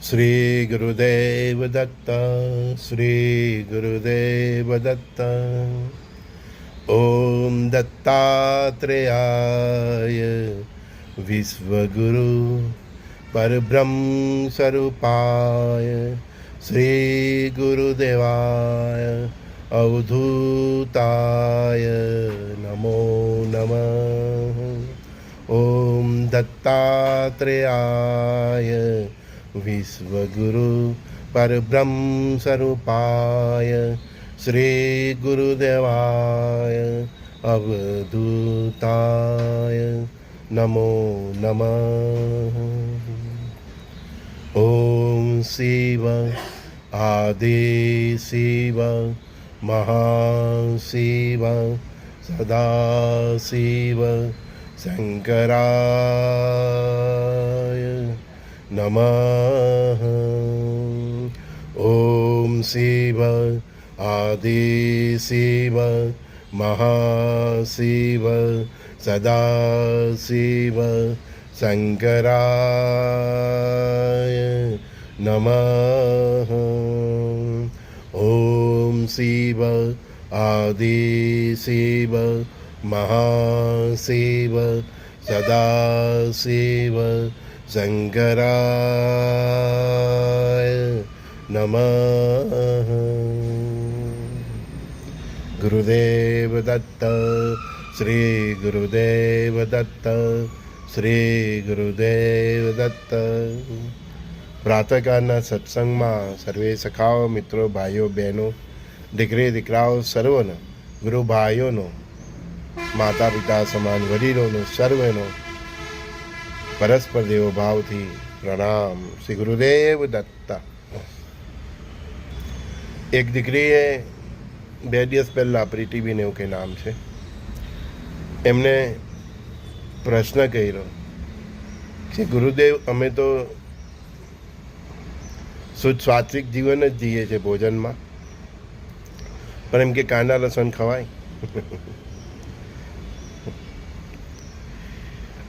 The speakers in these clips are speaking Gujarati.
શ્રી ગુરુદેવ દત્ત શ્રી ગુરુદેવ દત્ત ઓમ દત્તાત્રેયાય વિશ્વગુરુ પરબ્રહ્મ સ્વરૂપાય શ્રી ગુરુદેવાય અવધૂતાય નમો નમ ઓમ દત્તાત્રેયાય વિશ્વગુરુ પરબ્રહ્મ સ્વરૂપાય શ્રી ગુરુદેવાય અવધૂતાય નમો નમઃ ઓમ શિવ આદિ શિવ મહાશિવ સદાશિવ શંકરાય શિવ આદિ શિવ મહાશિવ સદાશિવ શંકરાય નમઃ ઓમ શિવ આદિ શિવ મહાશિવ સદાશિવ શંકરાય નમ ગુરુદેવ દત્ત શ્રી ગુરુદેવ દત્ત શ્રી ગુરુદેવ દત્ત પ્રાતકાળના સત્સંગમાં સર્વે સખાઓ મિત્રો ભાઈઓ બહેનો દીકરી દીકરાઓ સર્વનો ગુરુ ભાઈઓનો માતા પિતા સમાન વડીલોનો સર્વેનો પરસ્પર દેવો ભાવથી પ્રણામ. શ્રી ગુરુદેવ દત્તા. એક દીકરીએ બે દિવસ પહેલાં પ્રીતિબીન એવું કંઈ નામ છે. એમને પ્રશ્ન કર્યો કે ગુરુદેવ, અમે તો શુદ્ધ સ્વાત્વિક જીવન જ જીએ છીએ ભોજનમાં. પણ એમ કે કાંદા, લસણ ખવાય?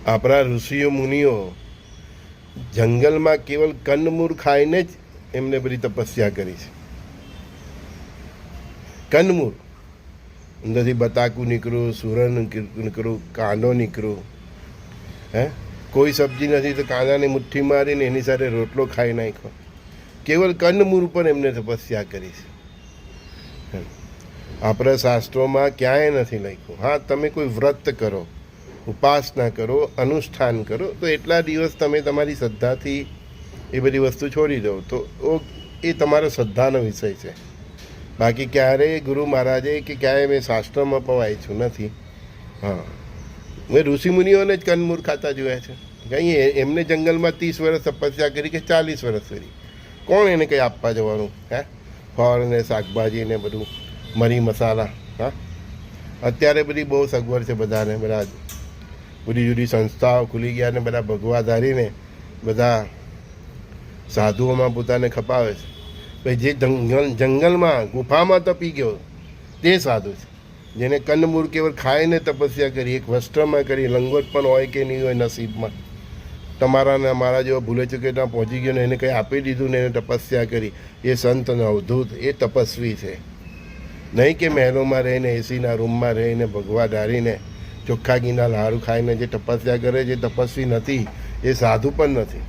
આપણા ઋષિઓ મુનિઓ જંગલમાં કેવલ કંદમૂળ ખાઈને જ એમને બધી તપસ્યા કરી છે. કંદમૂળ અંદરથી બતાકું નીકળ્યું, સુરણ નીકળ્યું કાંદો નીકળ્યો. હે? કોઈ સબ્જી નથી તો કાંદાની મુઠ્ઠી મારીને એની સાથે રોટલો ખાઈ નાખ્યો. કેવલ કંદમૂળ પર એમને તપસ્યા કરી છે. આપણા શાસ્ત્રોમાં ક્યાંય નથી લખ્યું. હા, તમે કોઈ વ્રત કરો. ઉપાસના કરો, અનુષ્ઠાન કરો, તો એટલા દિવસ તમે તમારી શ્રદ્ધાથી એ બધી વસ્તુ છોડી દો. તો એ તમારો શ્રદ્ધાનો વિષય છે. બાકી ક્યારેય ગુરુ મહારાજે કે ક્યાંય મેં શાસ્ત્રમાં પવાય છું નથી. હા. મેં ઋષિમુનિઓને જ કનમૂર ખાતા જોયા છે. કંઈ એમને જંગલમાં ત્રીસ વર્ષ તપસ્યા કરી કે ચાલીસ વર્ષ કરી? કોણ એને કંઈ આપવા જવાનું? હે? ફળ ને શાકભાજી ને બધું, મરી મસાલા, હા? અત્યારે બધી બહુ સગવડ છે બધાને બધા જુદી જુદી સંસ્થાઓ ખુલી ગયા અને બધા ભગવા ધારીને બધા સાધુઓમાં પોતાને ખપાવે છે. ભાઈ, જે જંગલ, જંગલમાં, ગુફામાં તપી ગયો, તે સાધુ છે. જેને કંદમૂળ કેવળ ખાઈને તપસ્યા કરી, એક વસ્ત્રમાં કરી, લંગોટ પણ હોય કે નહીં હોય, નસીબમાં. તમારા ને અમારા જેવા ભૂલે ચૂકે ત્યાં પહોંચી ગયો ને એને કંઈ આપી દીધું ને એને તપસ્યા કરી. એ સંત અને અવધૂત, એ તપસ્વી છે. નહીં કે મહેલોમાં રહીને, એસીના રૂમમાં રહીને, ભગવા ધારીને ચોખ્ખા ઘીના લાડુ ખાઈને જે તપસ્યા કરે છે તપસ્વી નથી એ સાધુ પણ નથી.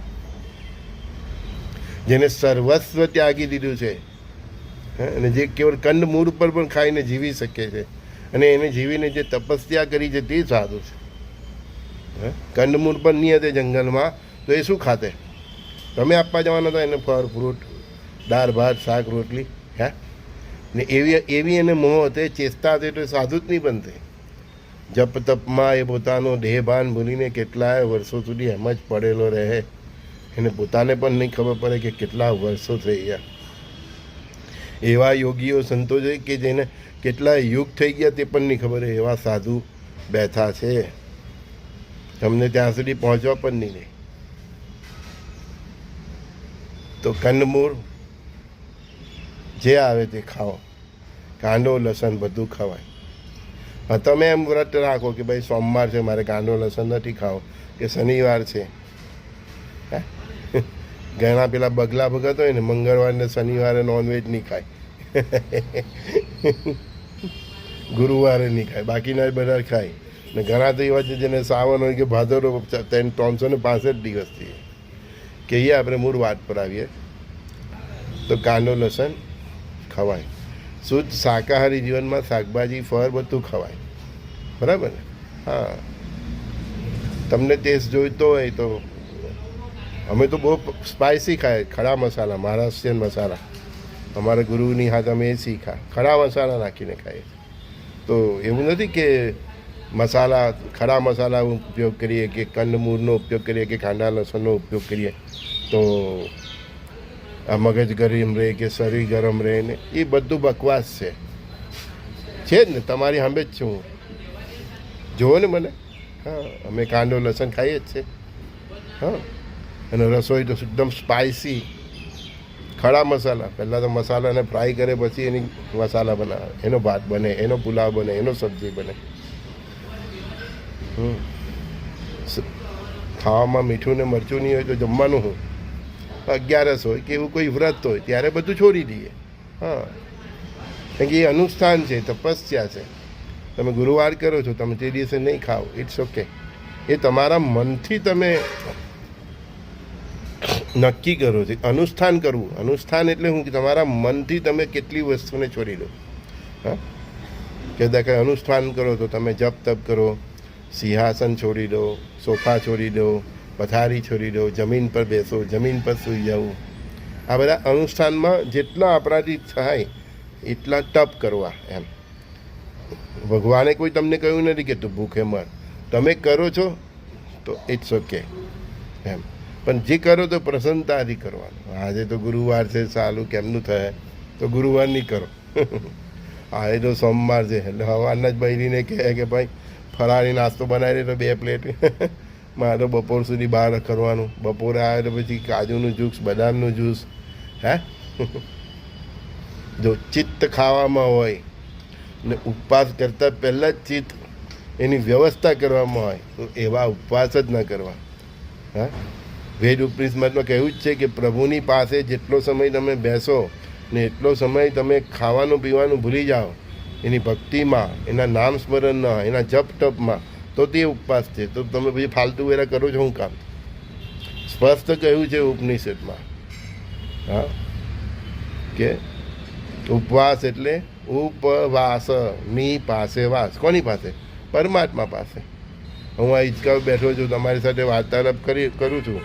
જેને સર્વસ્વ ત્યાગી દીધું છે અને જે કેવળ કંદ મૂળ પર પણ ખાઈને જીવી શકે છે અને એને જીવીને જે તપસ્યા કરી છે તે સાધુ છે. હે, કંદમૂળ પર નહીં હતી જંગલમાં તો એ શું ખાતે? તમે આપવા જવાના હતા એને ફળ ફ્રૂટ દાળ ભાત શાક રોટલી હે? ને એવી એવી એને મોહ હતી ચેસ્તા હતી તો સાધુ જ નહીં બનતે. જપ તપમાં એ પોતાનો દેહભાન ભૂલીને કેટલાય વર્ષો સુધી એમ જ પડેલો રહે. એને પોતાને પણ નહીં ખબર પડે કે કેટલા વર્ષો થઈ ગયા. એવા યોગીઓ સંતો છે કે જેને કેટલા યુગ થઈ ગયા તે પણ નહીં ખબર એવા સાધુ બેઠા છે. તમને ત્યાં સુધી પહોંચવા પણ નહીં તો કંદમૂળ જે આવે તે ખાઓ. કાંદો, લસણ બધું ખવાય. હા, તમે એમ વ્રત રાખો કે ભાઈ સોમવાર છે, મારે કાંદો લસણ નથી ખાવો, કે શનિવાર છે. ઘણા પેલા બગલા ભગત હોય ને, મંગળવાર ને શનિવારે નોનવેજ નહીં ખાય. ગુરુવારે નહીં ખાય, બાકીના બધા ખાય. ને ઘણા તો એવા છે જેને સાવન હોય કે ભાદરો ત્રણ ત્રણસો ને પાસઠ દિવસથી કહીએ આપણે મૂળ વાત પર આવીએ. તો કાંદો લસણ ખવાય. શુદ્ધ શાકાહારી જીવનમાં શાકભાજી, ફળ બધું ખવાય. બરાબર? ને હા. તમને ટેસ્ટ જોઈતો હોય તો અમે તો બહુ સ્પાઇસી ખાય ખડા મસાલા, મહારાષ્ટ્રીયન મસાલા. અમારા ગુરુની હાથ અમે એ શીખા ખડા મસાલા નાખીને ખાઈએ. તો એવું નથી કે મસાલા, ખડા મસાલા ઉપયોગ કરીએ કે કંદમૂળનો ઉપયોગ કરીએ કે કાંદા લસણનો ઉપયોગ કરીએ. તો મગજ ગરમ રહે કે શરીર ગરમ રહે ને, એ બધું બકવાસ છે. છે જ ને, તમારી સામે જ છું હું. જુઓ ને મને. હા, અમે કાંદો, લસણ ખાઈએ જ છે. હા, અને રસોઈ તો એકદમ સ્પાઇસી ખડા મસાલા. પહેલાં તો મસાલાને ફ્રાય કરે, પછી એની મસાલા બનાવે. એનો ભાત બને, એનો પુલાવ બને, એનો સબ્જી બને. ખાવામાં મીઠું ને મરચું નહીં હોય તો જમવાનું હું? અગિયારસ હોય કે એવું કોઈ વ્રત હોય, ત્યારે બધું છોડી દઈએ. હા. કારણ કે એ અનુષ્ઠાન છે, તપસ્યા છે. તમે ગુરુવાર કરો છો, તમે તે દિવસે નહીં ખાઓ ઇટ્સ ઓકે એ તમારા મનથી તમે નક્કી કરો છો, અનુષ્ઠાન કરવું. અનુષ્ઠાન એટલે હું તમારા મનથી તમે કેટલી વસ્તુને છોડી દો. હા? કે દાખલા અનુષ્ઠાન કરો તો તમે જપ તપ કરો, સિંહાસન છોડી દો, સોફા છોડી દો પથારી છોડી દો, જમીન પર બેસો, જમીન પર સૂઈ જવું આ બધા અનુષ્ઠાનમાં જેટલા અપરાધિત થાય, એટલા તપ કરવા એમ. ભગવાને કોઈ તમને કહ્યું નથી કે તું ભૂખે મર. તમે કરો છો તો ઇટ્સ ઓકે એમ. પણ જે કરો તો પ્રસન્નતાથી કરવાનું. આજે તો ગુરુવાર છે સારું કેમનું થાય? તો ગુરુવાર નહીં કરો. આજે તો સોમવાર છે, એટલે સવારના જ બહેરીને કહે કે ભાઈ ફરાળી નાસ્તો બનાવી દે તો બે પ્લેટ. મારે બપોર સુધી બહાર કરવાનું. બપોરે આવે તો પછી કાજુનું જ્યુસ બદામનું જ્યુસ હે? જો ચિત્ત ખાવામાં હોય ને ઉપવાસ કરતાં પહેલાં જ ચિત્ત એની વ્યવસ્થા કરવામાં હોય, તો એવા ઉપવાસ જ ન કરવા. હા? વેદ ઉપનિષદમાં કહ્યું જ છે કે પ્રભુની પાસે જેટલો સમય તમે બેસો ને એટલો સમય તમે ખાવાનું પીવાનું ભૂલી જાઓ, એની ભક્તિમાં, એના નામ સ્મરણમાં, એના જપ તપમાં તો તે ઉપવાસ છે. તો તમે પછી ફાલતુ વેરા કરો છો શું કામ? સ્પષ્ટ કહ્યું છે ઉપનિષદમાં. હા? કે ઉપવાસ એટલે ઉપવાસની પાસે વાસ. કોની પાસે? પરમાત્મા પાસે. હું આ હિંચકા બેઠો છું, તમારી સાથે વાર્તાલાપ કરી, કરું છું.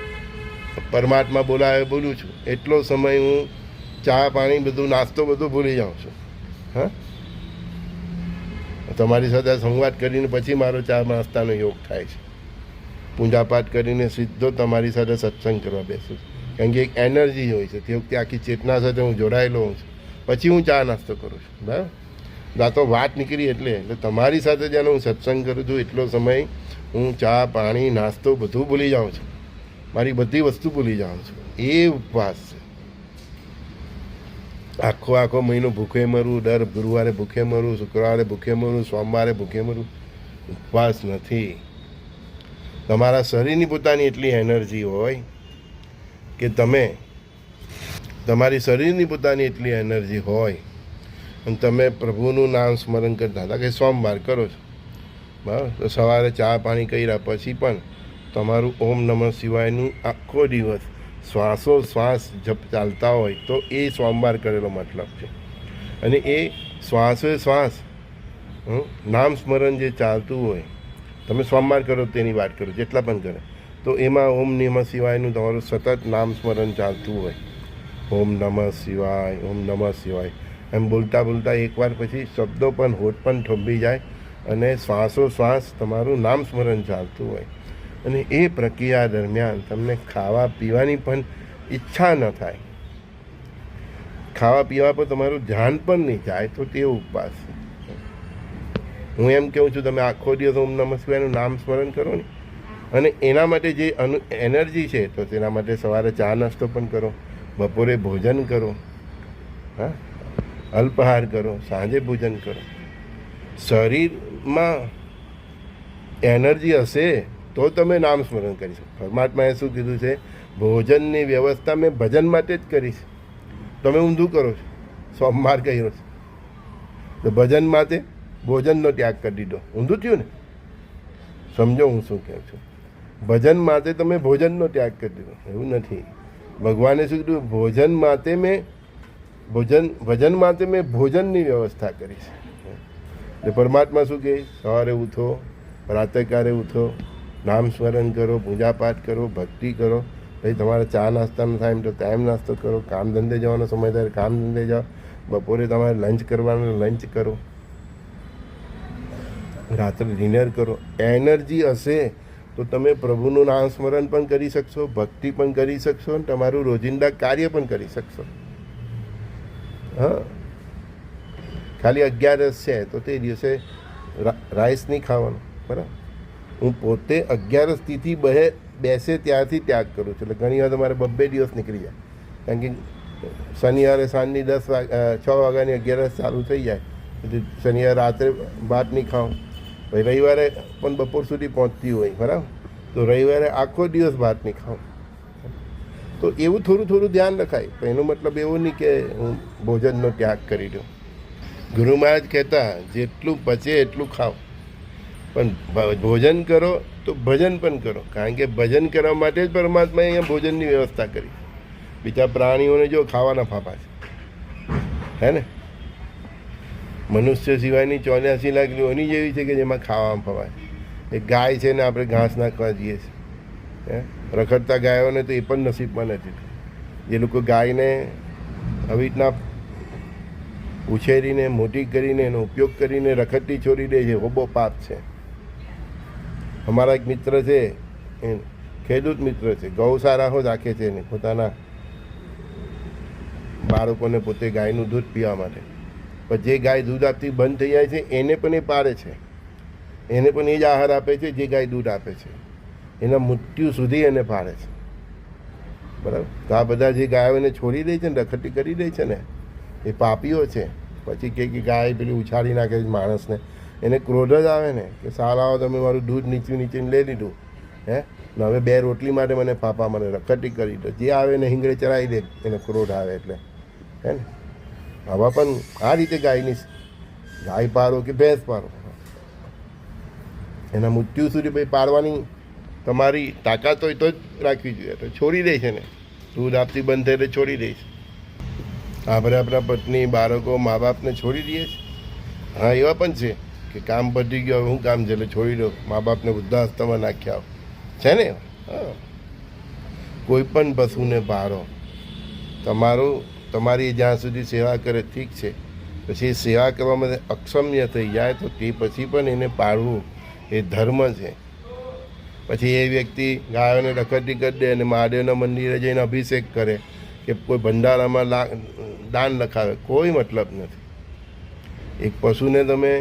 પરમાત્મા બોલાવે બોલું છું. એટલો સમય હું ચા પાણી બધું, નાસ્તો બધું ભૂલી જાઉં છું. હા? તમારી સાથે સંવાદ કરીને પછી મારો ચા નાસ્તાનો યોગ થાય છે. પૂજાપાઠ કરીને સીધો તમારી સાથે સત્સંગ કરવા બેસું કારણ કે એક એનર્જી હોય છે. તે વખતે આખી ચેતના સાથે હું જોડાયેલો હોઉં છું. પછી હું ચા નાસ્તો કરું છું. બરાબર? ના તો વાત નીકળી એટલે. એટલે તમારી સાથે જ્યારે હું સત્સંગ કરું છું, એટલો સમય હું ચા, પાણી, નાસ્તો બધું ભૂલી જાઉં છું. મારી બધી વસ્તુ ભૂલી જાઉં છું. એ ઉપવાસ છે. આખો આખો મહિનો ભૂખે મરું, દર ગુરુવારે ભૂખે મરું, શુક્રવારે ભૂખે મરું, સોમવારે ભૂખે મરું. ઉપવાસ નથી. તમારા શરીરની પોતાની એટલી એનર્જી હોય કે તમે તમારી શરીરની પોતાની એટલી એનર્જી હોય અને તમે પ્રભુનું નામ સ્મરણ કરતા હતા કે સોમવાર કરો છો. બરાબર? તો સવારે ચા પાણી કર્યા પછી પણ તમારું ઓમ નમઃ શિવાયનું આખો દિવસ શ્વાસો શ્વાસ જપ ચાલતા હોય તો એ સોમવાર કરેલો મતલબ છે. અને એ શ્વાસો શ્વાસ નામ સ્મરણ જે ચાલતું હોય, તમે સોમવાર કરો તેની વાત કરો, જેટલા પણ કરે. તો એમાં ઓમ નમઃ શિવાયનું તમારું સતત નામ સ્મરણ ચાલતું હોય. ઓમ નમઃ શિવાય, ઓમ નમઃ શિવાય. એમ બોલતા બોલતા એકવાર પછી શબ્દો પણ હોઠ પણ ઠંભી જાય અને શ્વાસો શ્વાસ તમારું નામ સ્મરણ ચાલતું હોય. અને એ પ્રક્રિયા દરમિયાન તમને ખાવા પીવાની પણ ઈચ્છા ન થાય. ખાવા પીવા પર તમારું ધ્યાન પણ નહીં જાય તો તે ઉપવાસ. હું એમ કહું છું, તમે આખો દિવસ ઓમ નમઃ શિવાયનું નામ સ્મરણ કરો ને. અને એના માટે જે અનુ, એનર્જી છે, તો તેના માટે સવારે ચા નાસ્તો પણ કરો, બપોરે ભોજન કરો, હા? અલ્પહાર કરો, સાંજે ભોજન કરો. શરીરમાં એનર્જી હશે તો તમે નામ સ્મરણ કરી શકો. પરમાત્માએ શું કીધું છે? ભોજનની વ્યવસ્થા મેં ભજન માટે જ કરી છે. તમે ઊંધું કરો છો. સોમવાર કર્યો છે. તો ભજન માટે ભોજનનો ત્યાગ કરી દીધો. ઊંધું થયું ને? સમજો હું શું કહું છું. ભજન માટે તમે ભોજનનો ત્યાગ કરી દીધો. એવું નથી. ભગવાને શું કીધું? ભોજન માટે મેં ભોજન, ભજન માટે મેં ભોજનની વ્યવસ્થા કરી છે. એટલે પરમાત્મા શું કહે? સવારે ઉઠો પ્રાતઃકાલે ઉઠો નામ સ્મરણ કરો, પૂજાપાઠ કરો, ભક્તિ કરો. પછી તમારે ચા નાસ્તાનો ટાઈમ તો ટાઈમ નાસ્તો કરો. કામ ધંધે જવાનો સમય થાય કામ ધંધે જાઓ. બપોરે તમારે લંચ કરવાનો લંચ કરો. રાત્રે ડિનર કરો. એનર્જી હશે તો તમે પ્રભુનું નામ સ્મરણ પણ કરી શકશો, ભક્તિ પણ કરી શકશો અને તમારું રોજિંદા કાર્ય પણ કરી શકશો. હા? ખાલી અગિયારસ છે તો તે દિવસે રાઈસ નહીં ખાવાનું. બરાબર? હું પોતે અગિયારસ તિથિ બહે બેસે ત્યારથી ત્યાગ કરું છું. એટલે ઘણી વાર તમારે બબ્બે દિવસ નીકળી જાય. કારણ કે શનિવારે સાંજની દસ વાગ્યા છ વાગ્યાની અગિયારસ ચાલુ થઈ જાય. એટલે શનિવારે રાત્રે ભાત નહીં ખાઉં. પછી રવિવારે પણ બપોર સુધી પહોંચતી હોય, બરાબર? તો રવિવારે આખો દિવસ ભાત નહીં ખાઉં. તો એવું થોડું થોડું ધ્યાન રખાય. પણ એનો મતલબ એવો નહીં કે હું ભોજનનો ત્યાગ કરી દઉં. ગુરુ મહારાજ કહેતા, જેટલું પચે એટલું ખાઓ. પણ ભોજન કરો તો ભજન પણ કરો. કારણ કે ભજન કરવા માટે જ પરમાત્માએ અહીંયા ભોજનની વ્યવસ્થા કરી. બીજા પ્રાણીઓને જો ખાવાના ફાફા છે. હે ને? મનુષ્ય સિવાયની ચોર્યાસી લાખ લોની જેવી છે કે જેમાં ખાવામાં ફવાય એ ગાય છે ને આપણે ઘાસ નાખવા જઈએ છીએ. હે? રખડતા ગાયોને તો એ પણ નસીબમાં નથી. જે લોકો ગાયને આવી રીતના ઉછેરીને, મોટી કરીને એનો ઉપયોગ કરીને રખડતી છોડી દે છે. હોબો પાપ છે. અમારા એક મિત્ર છે, એ ખેડૂત મિત્ર છે ગૌશાળાઓ રાખે છે એને, પોતાના બાળકોને પોતે ગાયનું દૂધ પીવા માટે. પણ જે ગાય દૂધ આપતી બંધ થઈ જાય છે, એને પણ એ પાડે છે. એને પણ એ જ આહાર આપે છે, જે ગાય દૂધ આપે છે. એના મૃત્યુ સુધી એને પાડે છે. બરાબર? આ બધા જે ગાયોને છોડી દે છે ને રખટી કરી દે છે ને, એ પાપીઓ છે. પછી કે ગાય પેલી ઉછાળી નાખે છે માણસને. એને ક્રોધ જ આવે ને, કે સાલાઓ તમે મારું દૂધ નીચું નીચે લઈ લીધું, હે? ને હવે બે રોટલી માટે મને પાપા મને રખટી કરી દો. જે આવે ને હિંગળે ચડાવી દે, એને ક્રોધ આવે એટલે. હે ને? આવા પણ આ રીતે ગાયની ગાય પારો કે ભેંસ પારો? એના મૃત્યુ સુધી ભાઈ પાડવાની તમારી તાકાત હોય તો જ રાખવી જોઈએ. તો છોડી દે છે ને દૂધ આપતી બંધ થાય એટલે છોડી દઈશ આપણે આપણા પત્ની, બાળકો, મા બાપને છોડી દઈએ છીએ હા, એવા પણ છે. કે કામ પતી ગયું હું કામ છે? એટલે છોડી દો. મા બાપને વૃદ્ધાશ્રમમાં નાખ્યા. છે ને? કોઈ પણ પશુને પારો તમારું, તમારી જ્યાં સુધી સેવા કરે, ઠીક છે. પછી સેવા કરવામાં અક્ષમ્ય થઈ જાય, તો તે પછી પણ એને પાળવું એ ધર્મ છે. પછી એ વ્યક્તિ ગાયોને રખડતી કરી દે અને મહાદેવના મંદિરે જઈને અભિષેક કરે, કે કોઈ ભંડારામાં દાન લખાવે, કોઈ મતલબ નથી. એક પશુને તમે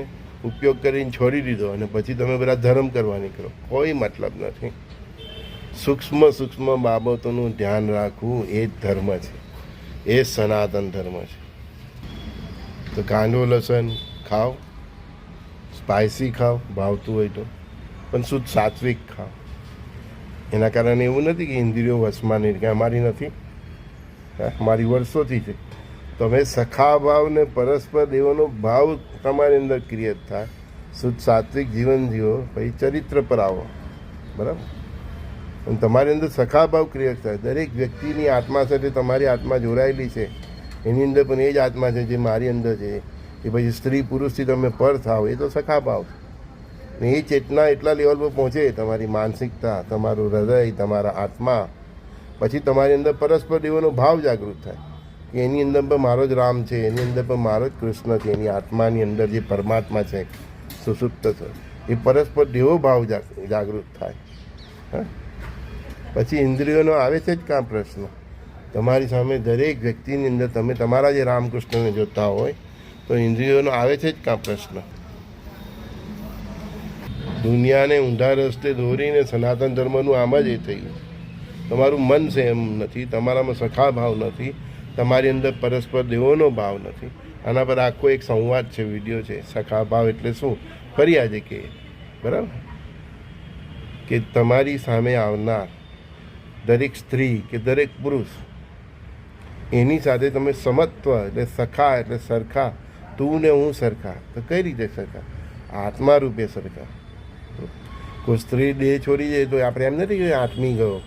ઉપયોગ કરીને છોડી દીધો અને પછી તમે બધા ધર્મ કરવા નીકળો. કોઈ મતલબ નથી. સૂક્ષ્મ સૂક્ષ્મ બાબતોનું ધ્યાન રાખવું એ જ ધર્મ છે. એ સનાતન ધર્મ છે. તો કાંદો, લસણ ખાઓ. સ્પાઇસી ખાઓ, ભાવતું હોય તો. પણ શુદ્ધ સાત્વિક ખાઓ. એના કારણે એવું નથી કે ઇન્દ્રિયો વશમાં નહીં કે અમારી નથી. અમારી વર્ષોથી છે. તમે સખા ભાવ ને પરસ્પર દેવોનો ભાવ તમારી અંદર ક્રિએટ થાય. શુદ્ધ સાત્વિક જીવન જીવો, પછી ચરિત્ર પર આવો. બરાબર? અને તમારી અંદર સખાભાવ ક્રિએટ થાય. દરેક વ્યક્તિની આત્મા સાથે તમારી આત્મા જોડાયેલી છે. એની અંદર પણ એ જ આત્મા છે જે મારી અંદર છે. કે પછી સ્ત્રી પુરુષથી તમે પર થાવ, એ તો સખા ભાવ છે. ને એ ચેતના એટલા લેવલ પર પહોંચે, તમારી માનસિકતા, તમારું હૃદય, તમારા આત્મા. પછી તમારી અંદર પરસ્પર દેવોનો ભાવ જાગૃત થાય. કે એની અંદર પણ મારો જ રામ છે, એની અંદર પણ મારો જ કૃષ્ણ છે, એની આત્માની અંદર જે પરમાત્મા છે, સુસુપ્ત છે, એ પરસ્પર દેવો ભાવ જાગૃત થાય. પછી ઇન્દ્રિયોનો આવે છે જ કાં પ્રશ્ન? તમારી સામે દરેક વ્યક્તિની અંદર તમે તમારા જે રામકૃષ્ણને જોતા હોય, તો ઇન્દ્રિયોનો આવે છે જ કાં પ્રશ્ન? દુનિયાને ઊંધા રસ્તે દોરીને સનાતન ધર્મનું આમ જ એ થયું તમારું મન છે એમ નથી, તમારામાં સખા ભાવ નથી તમારી અંદર પરસ્પર દેવોનો ભાવ નથી. આના પર આખો એક સંવાદ છે, વીડિયો છે, સખા ભાવ એટલે શું? ફરી આજે કે, બરાબર? કે તમારી સામે આવનાર દરેક સ્ત્રી કે દરેક પુરુષ, એની સાથે તમે સમત્વ એટલે સખા એટલે સરખા, તું ને હું સરખા, તો કઈ રીતે સરખા? આત્મા રૂપે સરખા. કોઈ સ્ત્રી દેહ છોડી જાય તો આપણે એમ નથી કે આત્મી ગયો.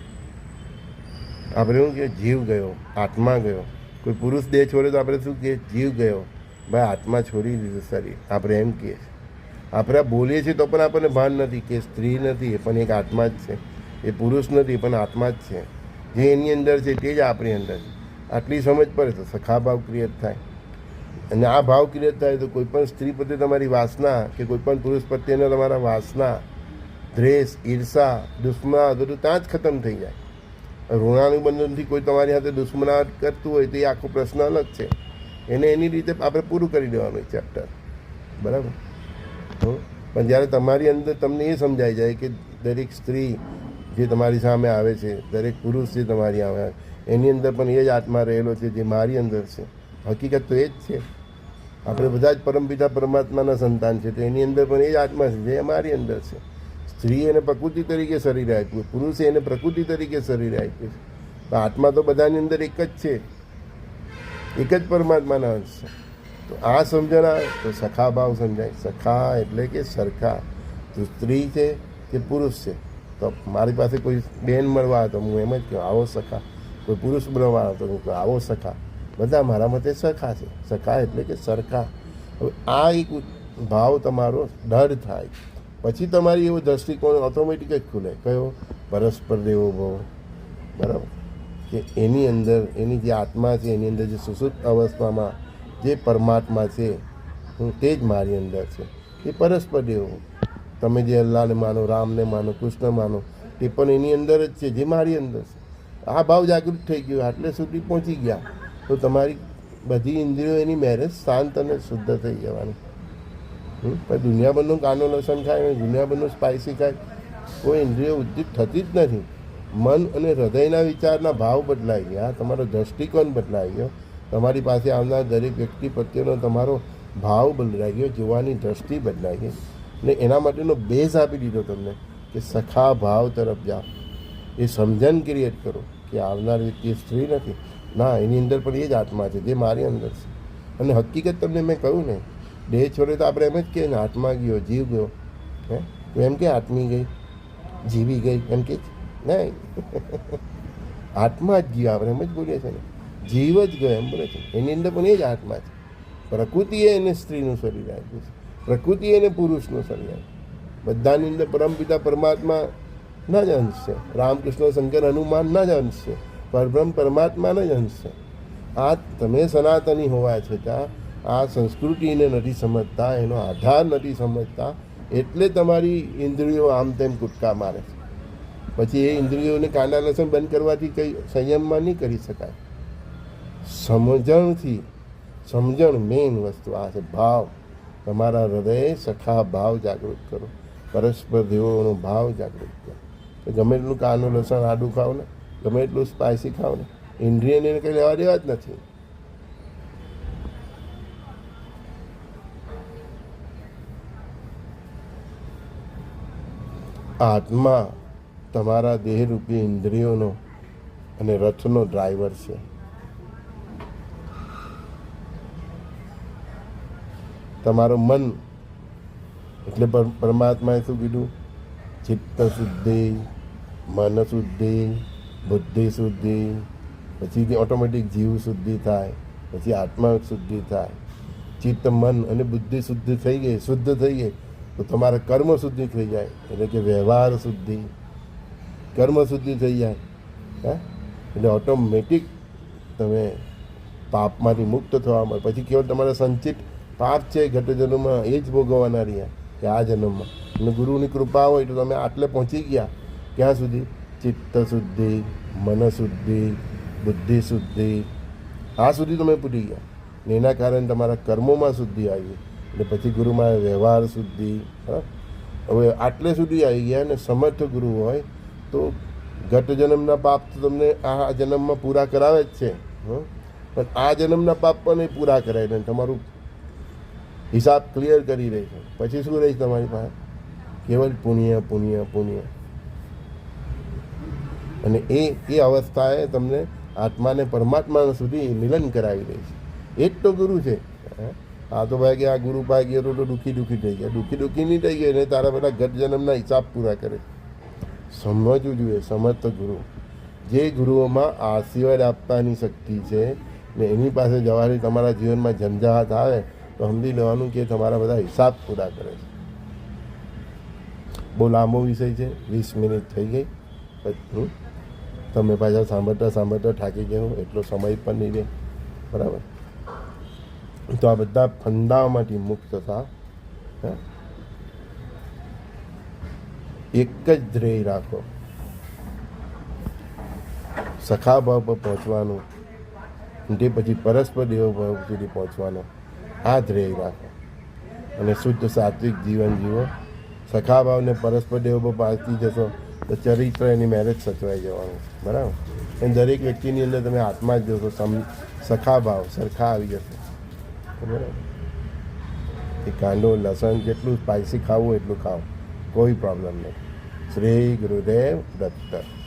આપણે શું કે જીવ ગયો, આત્મા ગયો. કોઈ પુરુષ દેહ છોડે તો આપણે શું કહીએ? જીવ ગયો. ભાઈ, આત્મા છોડી દીધું શરીર. આપણે એમ કહીએ છીએ. આપણે બોલીએ છીએ તો પણ આપણને ભાન નથી કે સ્ત્રી નથી, એ પણ એક આત્મા જ છે. એ પુરુષ નથી પણ આત્મા જ છે. જે એની અંદર છે તે જ આપણી અંદર છે. આટલી સમજ પડે તો સખા ભાવ ક્રિએટ થાય. અને આ ભાવ ક્રિએટ થાય તો કોઈ પણ સ્ત્રી પ્રત્યે તમારી વાસના કે કોઈ પણ પુરુષ પ્રત્યેના તમારા વાસના દ્રેષ ઈર્ષા દુશ્મના બધું ત્યાં જ ખતમ થઈ જાય. ઋણાનુબંધનથી કોઈ તમારી સાથે દુશ્મનાવટ કરતું હોય તો એ આખો પ્રશ્ન અલગ છે. એને એની રીતે આપણે પૂરું કરી દેવાનું ચેપ્ટર બરાબર? પણ જ્યારે તમારી અંદર તમને એ સમજાઈ જાય કે દરેક સ્ત્રી જે તમારી સામે આવે છે, દરેક પુરુષ જે તમારી આવે, એની અંદર પણ એ જ આત્મા રહેલો છે જે મારી અંદર છે. હકીકત તો એ જ છે. આપણે બધા જ પરમપિતા પરમાત્માના સંતાન છે, તો એની અંદર પણ એ જ આત્મા છે જે મારી અંદર છે. સ્ત્રી એને પ્રકૃતિ તરીકે શરીર આપ્યું, પુરુષે એને પ્રકૃતિ તરીકે શરીર આપ્યું છે. આત્મા તો બધાની અંદર એક જ છે. એક જ પરમાત્માના અંશ છે. તો આ સમજણ તો સખા ભાવ સમજાય. સખા એટલે કે સરખા. તો સ્ત્રી છે કે પુરુષ છે, તો મારી પાસે કોઈ બેન મળવા તો હું એમ જ કહું, આવો સખા. કોઈ પુરુષ મળવા હતો હું કહું, આવો સખા. બધા મારા મતે સખા છે. સખા એટલે કે સરખા. હવે આ એક ભાવ તમારો દઢ થાય. પછી તમારી એવો દ્રષ્ટિકોણ ઓટોમેટિક જ ખુલે. કયો? પરસ્પર દેવો ભાવ. બરાબર? કે એની અંદર, એની જે આત્મા છે, એની અંદર જે સુસુપ્ત અવસ્થામાં જે પરમાત્મા છે, હું તે જ મારી અંદર છે. એ પરસ્પર દેવો. તમે જે અલ્લાહને માનો, રામને માનો કૃષ્ણ માનો તે પણ એની અંદર જ છે, જે મારી અંદર છે. આ ભાવ જાગૃત થઈ ગયો, આટલે સુધી પહોંચી ગયા. તો તમારી બધી ઇન્દ્રિયો એની મેરેજ શાંત અને શુદ્ધ થઈ જવાની? પણ દુનિયાભરનું કાનો લસણ ખાય અને દુનિયાભરનું સ્પાઇસી ખાય કોઈ ઇન્દ્રિય ઉદ્દીપ થતી જ નથી. મન અને હૃદયના વિચારના ભાવ બદલાઈ ગયા તમારો દ્રષ્ટિકોણ બદલાઈ ગયો તમારી પાસે આવનાર દરેક વ્યક્તિ પ્રત્યેનો તમારો ભાવ બદલાઈ ગયો જોવાની દ્રષ્ટિ બદલાઈ ગઈ ને એના માટેનો બેઝ આપી દીધો તમને કે સખા ભાવ તરફ જાઓ. એ સમજણ ક્રિએટ કરો કે આવનાર વ્યક્તિ સ્ત્રી નથી. ના, એની અંદર પણ એ જ આત્મા છે, જે મારી અંદર છે. અને હકીકત તમને મેં કહ્યું ને દેહ છોડે તો આપણે એમ જ કહીએ ને, આત્મા ગયો, જીવ ગયો, હે? તું એમ કે આત્મી ગઈ, જીવી ગઈ, એમ કે નહીં. આત્મા જ ગયો, આપણે એમ જ બોલીએ છીએ ને. જીવ જ ગયો, એમ બોલે છે. એની અંદર પણ એ જ આત્મા છે. પ્રકૃતિએ એને સ્ત્રીનું શરીર આપ્યું છે. પ્રકૃતિએ એને પુરુષનું શરીર આપ્યું બધાની અંદર પરમપિતા, પરમાત્મા ના જ અંશ છે. રામકૃષ્ણ, શંકર, હનુમાન ના જ અંશ છે. પરબ્રહ્મ પરમાત્માના જ અંશ છે. આ તમે સનાતની હોવા છતાં આ સંસ્કૃતિને નથી સમજતા, એનો આધાર નથી સમજતા, એટલે તમારી ઇન્દ્રિયો આમ તેમ કૂદકા મારે છે. પછી એ ઇન્દ્રિયોને કાંડા લસણ બંધ કરવાથી કંઈ સંયમમાં નહીં કરી શકાય. સમજણથી, સમજણ મેઇન વસ્તુ આ છે, ભાવ. તમારા હૃદયે સખા ભાવ જાગૃત કરો. પરસ્પર દેવોનો ભાવ જાગૃત કરો. તો ગમે એટલું કાનું લસણ, આડું ખાવ ને, ગમે એટલું સ્પાઇસી ખાવ ને, ઇન્દ્રિયને કંઈ લેવા દેવા જ નથી. આત્મા તમારા દેહરૂપી ઇન્દ્રિયોનો અને રથનો ડ્રાઈવર છે. તમારું મન, એટલે પરમાત્માએ શું કીધું? ચિત્ત શુદ્ધિ, મન શુદ્ધિ, બુદ્ધિ શુદ્ધિ, પછી ઓટોમેટિક જીવ શુદ્ધિ થાય, પછી આત્મા શુદ્ધિ થાય. ચિત્ત, મન અને બુદ્ધિ શુદ્ધ થઈ ગઈ, શુદ્ધ થઈ ગઈ. તો તમારા કર્મ શુદ્ધિ થઈ જાય. એટલે કે વ્યવહાર શુદ્ધિ. કર્મ શુદ્ધિ થઈ જાય. હે? એટલે ઓટોમેટિક તમે પાપમાંથી મુક્ત થવા મળે પછી કેવળ તમારા સંચિત પાપ છે, ઘટ જન્મમાં એ જ ભોગવવાના રહ્યા કે આ જન્મમાં. અને ગુરુની કૃપા હોય તો તમે આટલે પહોંચી ગયા. ક્યાં સુધી? ચિત્ત શુદ્ધિ, મન શુદ્ધિ, બુદ્ધિ શુદ્ધિ. આ સુધી તમે પૂરી ગયા. એના કારણે તમારા કર્મોમાં શુદ્ધિ આવી. એટલે પછી ગુરુમાં વ્યવહાર શુદ્ધિ હા હવે આટલે સુધી આવી ગયા અને સમર્થ ગુરુ હોય, તો ગત જન્મના પાપ તો તમને આ જન્મમાં પૂરા કરાવે જ છે? પણ આ જન્મના પાપ પણ એ પૂરા કરાય ને તમારું હિસાબ ક્લિયર કરી રહી છે પછી શું રહી તમારી પાસે કેવલ પુણ્ય પુણ્ય પુણ્ય અને એ એ અવસ્થાએ તમને આત્માને પરમાત્મા સુધી મિલન કરાવી દે છે એ જ તો ગુરુ છે? આ તો ભાઈ કે આ ગુરુ પાસે ગયો તો દુઃખી દુઃખી થઈ ગયા. દુઃખી દુઃખી નહીં થઈ ગયા એને તારા બધા ગત જન્મના હિસાબ પૂરા કરે. સમજવું જોઈએ સમજ તો ગુરુ. જે ગુરુઓમાં આશીર્વાદ આપવાની શક્તિ છે ને એની પાસે જવાથી તમારા જીવનમાં ઝંઝાટ આવે, તો સમજી લેવાનું કે તમારા બધા હિસાબ પૂરા કરે છે. બહુ લાંબો વિષય છે, વીસ મિનિટ થઈ ગઈ. પછી તમે પાછા સાંભળતા સાંભળતા થાકી ગયો એટલો સમય પણ નહીં રહે. બરાબર? તો આ બધા ફંદાઓમાંથી મુક્ત થા? એક જ ધ્યેય રાખો. સખા ભાવ પર પહોંચવાનું તે પછી પરસ્પર દેવ ભાવ સુધી પહોંચવાનો. આ ધ્યેય રાખો. અને શુદ્ધ સાત્વિક જીવન જીવો. સખા ભાવને પરસ્પર દેવ પર પાળતી જશો તો ચરિત્ર એની મેરેજ સચવાઈ જવાનું. બરાબર? એમ દરેક વ્યક્તિની અંદર તમે આત્મા જ જોશો સમ સખા ભાવ સરખા આવી જશે. એ કાંદો લસણ જેટલું સ્પાઇસી ખાવું એટલું ખાઓ. કોઈ પ્રોબ્લેમ નહીં. શ્રી ગુરુદેવ દત્ત.